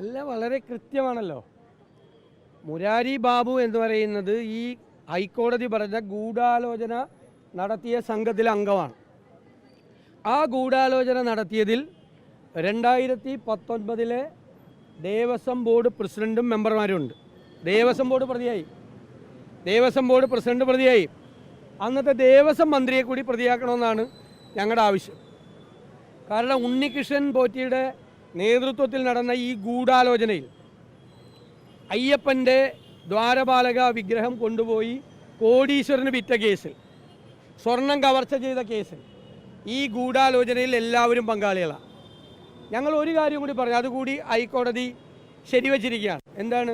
എല്ലാം വളരെ കൃത്യമാണല്ലോ. മുരാരി ബാബു എന്ന് പറയുന്നത് ഈ ഹൈക്കോടതി പറഞ്ഞ ഗൂഢാലോചന നടത്തിയ സംഘത്തിലെ അംഗമാണ്. ആ ഗൂഢാലോചന നടത്തിയതിൽ രണ്ടായിരത്തി പത്തൊൻപതിലെ ദേവസ്വം ബോർഡ് പ്രസിഡന്റും മെമ്പർമാരുമുണ്ട് ദേവസ്വം ബോർഡ് പ്രതിയായി. ദേവസ്വം ബോർഡ് പ്രസിഡന്റ് പ്രതിയായി. അന്നത്തെ ദേവസ്വം മന്ത്രിയെ കൂടി പ്രതിയാക്കണമെന്നാണ് ഞങ്ങളുടെ ആവശ്യം. കാരണം ഉണ്ണികൃഷ്ണൻ പോറ്റിയുടെ നേതൃത്വത്തിൽ നടന്ന ഈ ഗൂഢാലോചനയിൽ അയ്യപ്പന്റെ ദ്വാരപാലക വിഗ്രഹം കൊണ്ടുപോയി കോടീശ്വരന് വിറ്റ കേസിൽ സ്വർണം കവർച്ച ചെയ്ത കേസിൽ ഈ ഗൂഢാലോചനയിൽ എല്ലാവരും പങ്കാളികളാണ്. ഞങ്ങൾ ഒരു കാര്യം കൂടി പറഞ്ഞു അതുകൂടി ഹൈക്കോടതി ശരിവച്ചിരിക്കുകയാണ്. എന്താണ്?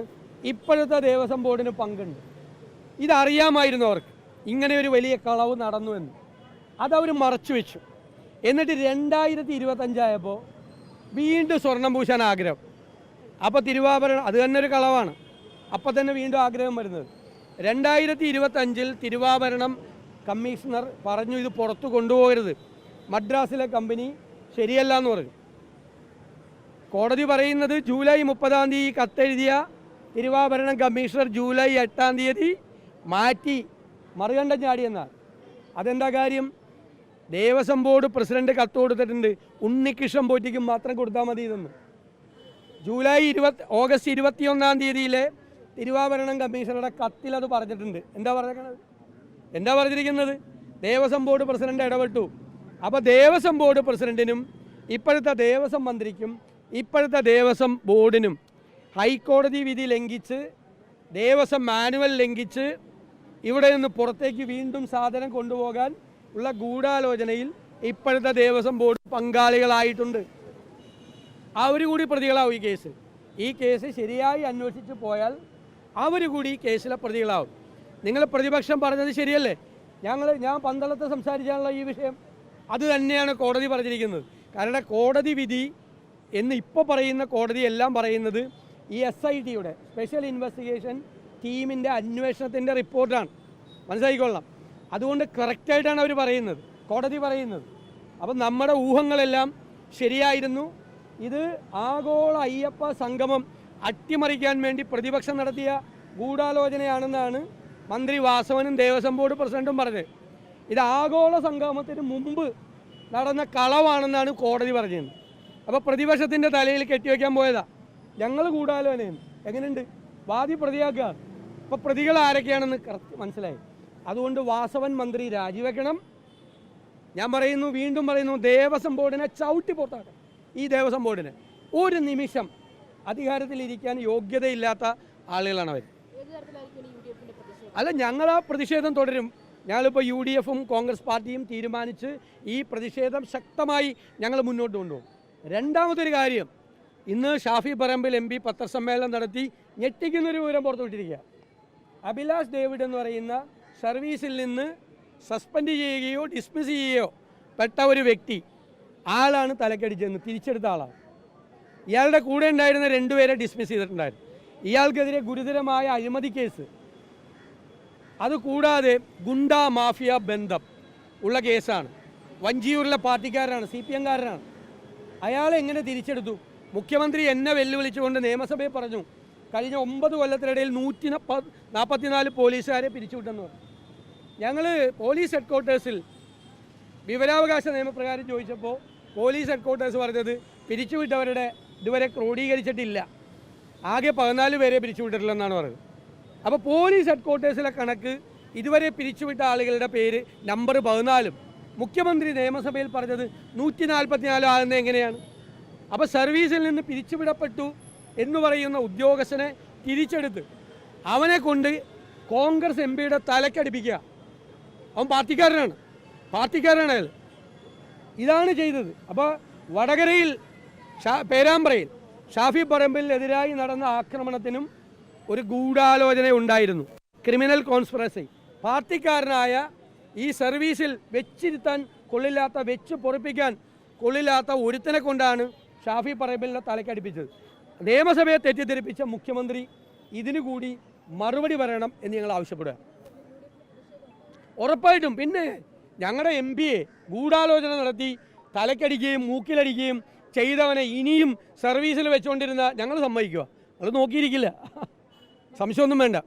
ഇപ്പോഴത്തെ ദേവസ്വം ബോർഡിന് പങ്കുണ്ട്. ഇതറിയാമായിരുന്നു അവർക്ക് ഇങ്ങനെ ഒരു വലിയ കളവ് നടന്നു എന്ന്. അതവർ മറച്ചു വെച്ചു എന്നിട്ട് രണ്ടായിരത്തി ഇരുപത്തഞ്ചായപ്പോൾ വീണ്ടും സ്വർണം പൂശാൻ ആഗ്രഹം. അപ്പോൾ തിരുവാഭരണം അത് തന്നെ ഒരു കളവാണ്. അപ്പോൾ തന്നെ വീണ്ടും ആഗ്രഹം വരുന്നത്. രണ്ടായിരത്തി ഇരുപത്തഞ്ചിൽ തിരുവാഭരണം കമ്മീഷണർ പറഞ്ഞു ഇത് പുറത്തു കൊണ്ടുപോകരുത്. മദ്രാസിലെ കമ്പനി ശരിയല്ല എന്ന് പറഞ്ഞു. കോടതി പറയുന്നത് ജൂലൈ മുപ്പതാം തീയതി കത്തെഴുതിയ തിരുവാഭരണം കമ്മീഷണർ ജൂലൈ എട്ടാം തീയതി മാറ്റി മറുകണ്ഠം ചാടിയെന്നാണ്. അതെന്താ കാര്യം? ദേവസ്വം ബോർഡ് പ്രസിഡന്റ് കത്ത് കൊടുത്തിട്ടുണ്ട്. ഉണ്ണികൃഷ്ണൻ പോറ്റിക്കും മാത്രം കൊടുത്താൽ മതി ഇതെന്ന്. ജൂലൈ ഇരുപത്തി ഓഗസ്റ്റ് ഇരുപത്തിയൊന്നാം തീയതിയിലെ തിരുവാഭരണം കമ്മീഷണറുടെ കത്തിൽ അത് പറഞ്ഞിട്ടുണ്ട്. എന്താ പറഞ്ഞത് എന്താ പറഞ്ഞിരിക്കുന്നത്? ദേവസ്വം ബോർഡ് പ്രസിഡന്റ് ഇടപെട്ടു. അപ്പോൾ ദേവസ്വം ബോർഡ് പ്രസിഡന്റിനും ഇപ്പോഴത്തെ ദേവസ്വം മന്ത്രിക്കും ഇപ്പോഴത്തെ ദേവസ്വം ബോർഡിനും ഹൈക്കോടതി വിധി ലംഘിച്ച് ദേവസ്വം മാനുവൽ ലംഘിച്ച് ഇവിടെ നിന്ന് പുറത്തേക്ക് വീണ്ടും സാധനം കൊണ്ടുപോകാൻ ഉള്ള ഗൂഢാലോചനയിൽ ഇപ്പോഴത്തെ ദേവസ്വം ബോർഡ് പങ്കാളികളായിട്ടുണ്ട്. അവർ കൂടി പ്രതികളാവും ഈ കേസ്. ഈ കേസ് ശരിയായി അന്വേഷിച്ച് പോയാൽ അവർ കൂടി ഈ കേസിലെ പ്രതികളാവും. നിങ്ങൾ പ്രതിപക്ഷം പറഞ്ഞത് ശരിയല്ലേ? ഞങ്ങൾ ഞാൻ പന്തളത്ത് സംസാരിച്ചാണല്ലോ ഈ വിഷയം. അത് തന്നെയാണ് കോടതി പറഞ്ഞിരിക്കുന്നത്. കാരണം കോടതി വിധി എന്ന് ഇപ്പോൾ പറയുന്ന കോടതി എല്ലാം പറയുന്നത് ഈ എസ് ഐ ടിയുടെ സ്പെഷ്യൽ ഇൻവെസ്റ്റിഗേഷൻ ടീമിന്റെ അന്വേഷണത്തിന്റെ റിപ്പോർട്ടാണ് മനസ്സിലായിക്കൊള്ളാം. അതുകൊണ്ട് കറക്റ്റായിട്ടാണ് അവർ പറയുന്നത്. കോടതി പറയുന്നത്. അപ്പം നമ്മുടെ ഊഹങ്ങളെല്ലാം ശരിയായിരുന്നു. ഇത് ആഗോള അയ്യപ്പ സംഗമം അട്ടിമറിക്കാൻ വേണ്ടി പ്രതിപക്ഷം നടത്തിയ ഗൂഢാലോചനയാണെന്നാണ് മന്ത്രി വാസവനും ദേവസ്വം ബോർഡ് പ്രസിഡന്റും പറഞ്ഞത്. ഇത് ആഗോള സംഗമത്തിന് മുമ്പ് നടന്ന കളവാണെന്നാണ് കോടതി പറഞ്ഞത്. അപ്പോൾ പ്രതിപക്ഷത്തിന്റെ തലയിൽ കെട്ടിവെക്കാൻ പോയതാ. ഞങ്ങൾ ഗൂഢാലോചനയാണ്. എങ്ങനെയുണ്ട്? വാദി പ്രതിയാക്കുക. അപ്പോൾ പ്രതികൾ ആരൊക്കെയാണെന്ന് കറക്റ്റ് മനസ്സിലായി. അതുകൊണ്ട് വാസവൻ മന്ത്രി രാജിവെക്കണം. ഞാൻ പറയുന്നു വീണ്ടും പറയുന്നു ദേവസ്വം ബോർഡിനെ ചവിട്ടി പുറത്താക്കണം. ഈ ദേവസ്വം ബോർഡിനെ ഒരു നിമിഷം അധികാരത്തിലിരിക്കാൻ യോഗ്യതയില്ലാത്ത ആളുകളാണ് അവർ. അല്ല ഞങ്ങൾ ആ പ്രതിഷേധം? തുടരും ഞങ്ങളിപ്പോൾ യു ഡി എഫും കോൺഗ്രസ് പാർട്ടിയും തീരുമാനിച്ച് ഈ പ്രതിഷേധം ശക്തമായി ഞങ്ങൾ മുന്നോട്ട് കൊണ്ടുപോകും. രണ്ടാമതൊരു കാര്യം ഇന്ന് ഷാഫി പറമ്പിൽ എം പി പത്രസമ്മേളനം നടത്തി ഞെട്ടിക്കുന്നൊരു വിവരം പുറത്തുവിട്ടിരിക്കുക അഭിലാഷ് ഡേവിഡ് എന്ന് പറയുന്ന സർവീസിൽ നിന്ന് സസ്പെൻഡ് ചെയ്യുകയോ ഡിസ്മിസ് ചെയ്യുകയോ പെട്ട ഒരു വ്യക്തി ആളാണ് തലക്കടിച്ചെന്ന് തിരിച്ചെടുത്ത ആളാണ്. ഇയാളുടെ കൂടെ ഉണ്ടായിരുന്ന രണ്ടുപേരെ ഡിസ്മിസ് ചെയ്തിട്ടുണ്ടായിരുന്നു. ഇയാൾക്കെതിരെ ഗുരുതരമായ അഴിമതി കേസ്. അതുകൂടാതെ ഗുണ്ട മാഫിയ ബന്ധം ഉള്ള കേസാണ്. വഞ്ചിയൂരിലെ പാർട്ടിക്കാരനാണ് സി പി എംകാരനാണ്. അയാളെ എങ്ങനെ തിരിച്ചെടുത്തു? മുഖ്യമന്ത്രി എന്നെ വെല്ലുവിളിച്ചുകൊണ്ട് നിയമസഭയിൽ പറഞ്ഞു കഴിഞ്ഞ ഒമ്പത് കൊല്ലത്തിനിടയിൽ നൂറ്റി നാൽപ്പത്തിനാല് പോലീസുകാരെ പിരിച്ചുവിട്ടെന്ന് പറഞ്ഞു. ഞങ്ങൾ പോലീസ് ഹെഡ്ക്വാർട്ടേഴ്സിൽ വിവരാവകാശ നിയമപ്രകാരം ചോദിച്ചപ്പോൾ പോലീസ് ഹെഡ്ക്വാർട്ടേഴ്സ് പറഞ്ഞത് പിരിച്ചുവിട്ടവരുടെ ഇതുവരെ ക്രോഡീകരിച്ചിട്ടില്ല. ആകെ പതിനാല് പേരെ പിരിച്ചുവിട്ടിട്ടില്ലെന്നാണ് പറഞ്ഞത് അപ്പോൾ പോലീസ് ഹെഡ്ക്വാർട്ടേഴ്സിലെ കണക്ക് ഇതുവരെ പിരിച്ചുവിട്ട ആളുകളുടെ പേര് നമ്പർ പതിനാലും. മുഖ്യമന്ത്രി നിയമസഭയിൽ പറഞ്ഞത് നൂറ്റി നാൽപ്പത്തിനാലും ആകുന്നത് എങ്ങനെയാണ്? അപ്പോൾ സർവീസിൽ നിന്ന് പിരിച്ചുവിടപ്പെട്ടു എന്ന് പറയുന്ന ഉദ്യോഗസ്ഥനെ തിരിച്ചെടുത്ത് അവനെ കൊണ്ട് കോൺഗ്രസ് എം പിയുടെ തലക്കടിപ്പിക്കുക. അവൻ പാർട്ടിക്കാരനാണ്. പാർട്ടിക്കാരനാണ് അയാൾ. ഇതാണ് ചെയ്തത്. അപ്പോൾ വടകരയിൽ ഷാ പേരാമ്പ്രയിൽ ഷാഫി പറമ്പിലിനെതിരായി നടന്ന ആക്രമണത്തിനും ഒരു ഗൂഢാലോചന ഉണ്ടായിരുന്നു. Criminal conspiracy. പാർട്ടിക്കാരനായ ഈ സർവീസിൽ വെച്ചിരുത്താൻ കൊള്ളില്ലാത്ത വെച്ച് പൊറിപ്പിക്കാൻ കൊള്ളില്ലാത്ത ഒരുത്തനെ കൊണ്ടാണ് ഷാഫി പറമ്പിലിനെ തലക്കടിപ്പിച്ചത്. നിയമസഭയെ തെറ്റിദ്ധരിപ്പിച്ച മുഖ്യമന്ത്രി ഇതിനുകൂടി മറുപടി പറയണം എന്ന് ഞങ്ങൾ ആവശ്യപ്പെടുക ഉറപ്പായിട്ടും. പിന്നെ ഞങ്ങളുടെ എം പിയെ ഗൂഢാലോചന നടത്തി തലക്കടിക്കുകയും മൂക്കിലടിക്കുകയും ചെയ്തവനെ ഇനിയും സർവീസിൽ വെച്ചുകൊണ്ടിരുന്ന ഞങ്ങൾ സമ്മതിക്കുക അത് നോക്കിയിരിക്കില്ല. സംശയമൊന്നും വേണ്ട.